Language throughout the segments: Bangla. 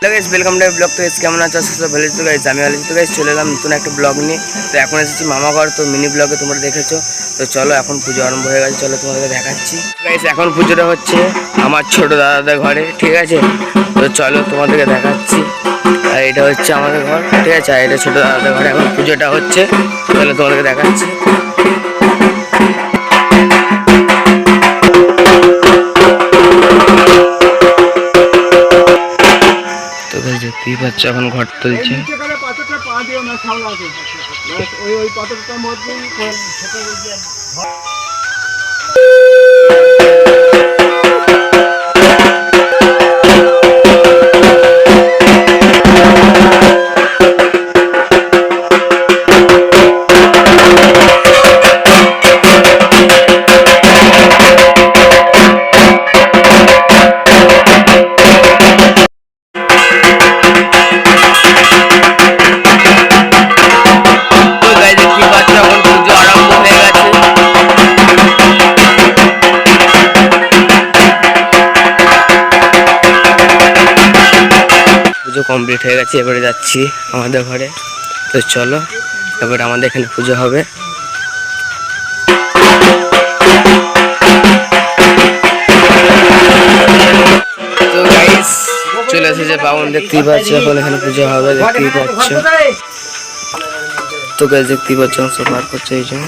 Hello guys welcome to blog তো এস কেমন আছো? সব ভালো আছো। গাইস আমি ভালো তো গাইস চলে এলাম নতুন একটা ব্লগ নিয়ে। তো এখন এসেছি মামা ঘর। তো মিনি ব্লগে তোমরা দেখেছ। তো চলো, এখন পুজো আরম্ভ হয়ে গেছে। চলো, তোমাদেরকে দেখাচ্ছি। গাইস এখন পুজোটা হচ্ছে আমার ছোট দাদাদের ঘরে, ঠিক আছে? তো চলো, তোমাদেরকে দেখাচ্ছি। আর এটা হচ্ছে আমাদের ঘর, ঠিক আছে? আর এটা ছোট দাদাদের ঘরে। এখন পুজোটা হচ্ছে। চলো, তোমাদেরকে দেখাচ্ছি। দেখতেই পাচ্ছ এখন ঘর তুলছে ওই ওই পাথরটার মধ্যেই পুজো কমপ্লিট হয়ে গেছে, এবারে যাচ্ছি আমাদের ঘরে। তো চলো, এবারে আমাদের এখানে পুজো হবে। চলে এসেছে বাবন দেখতেই পাচ্ছ, এখন এখানে পুজো হবে, দেখতেই পাচ্ছ। তো গাইস দেখতেই পাচ্ছ সব বার করছে এই জন্য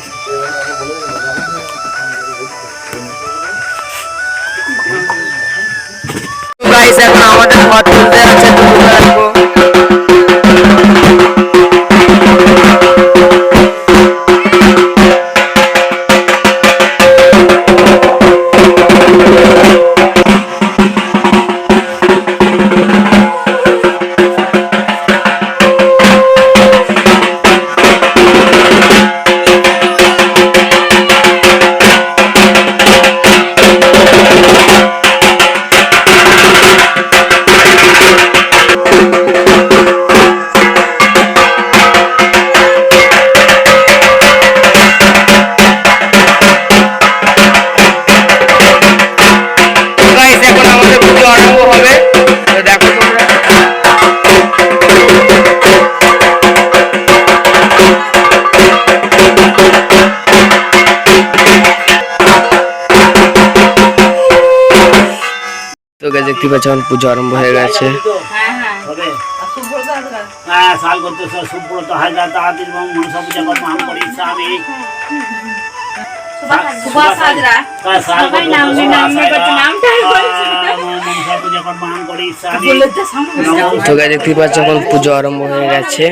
আমাদের বলছে। হ্যাঁ, মনসা পূজা কর্ম আম। করি স্বামী বলে তো তো দেখতে পাচ্ছ এখন পুজো আরম্ভ হয়ে গেছে।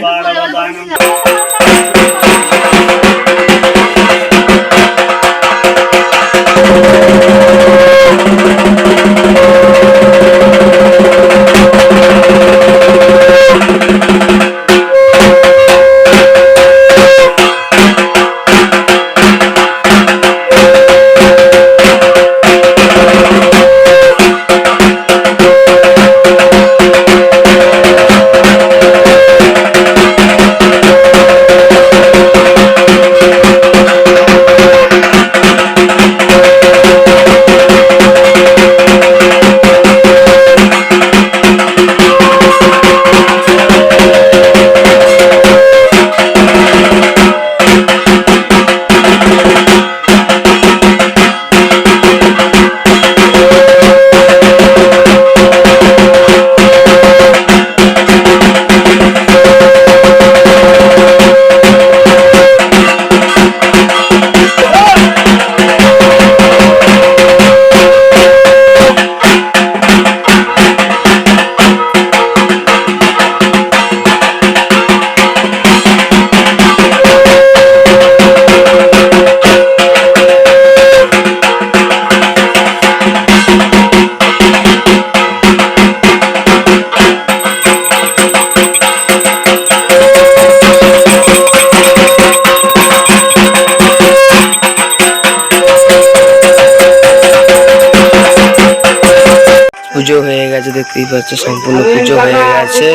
ভগবান দেখতেই পাচ্ছ, সম্পূর্ণ পুজো হয়ে গেছে।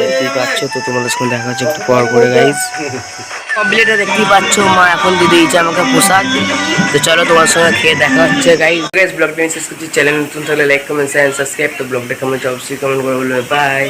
দেখতেই পাচ্ছ, তো তোমাদের সঙ্গে দেখা যাচ্ছে একটু পর করে গাইজ কমপ্লিট দেখতেই পাচ্ছ, মা এখন দিয়ে দিয়েছে আমাকে পোশাক তো চলো তোমার সঙ্গে খেয়ে দেখা হচ্ছে গাইজ গাইজ ব্লগটা শেষ করছি। চ্যানেল নতুন থাকলে লাইক কমেন্ট শেয়ার সাবস্ক্রাইব তো ব্লগটা কমেন্ট অবশ্যই কমেন্ট করে বলবে। বাই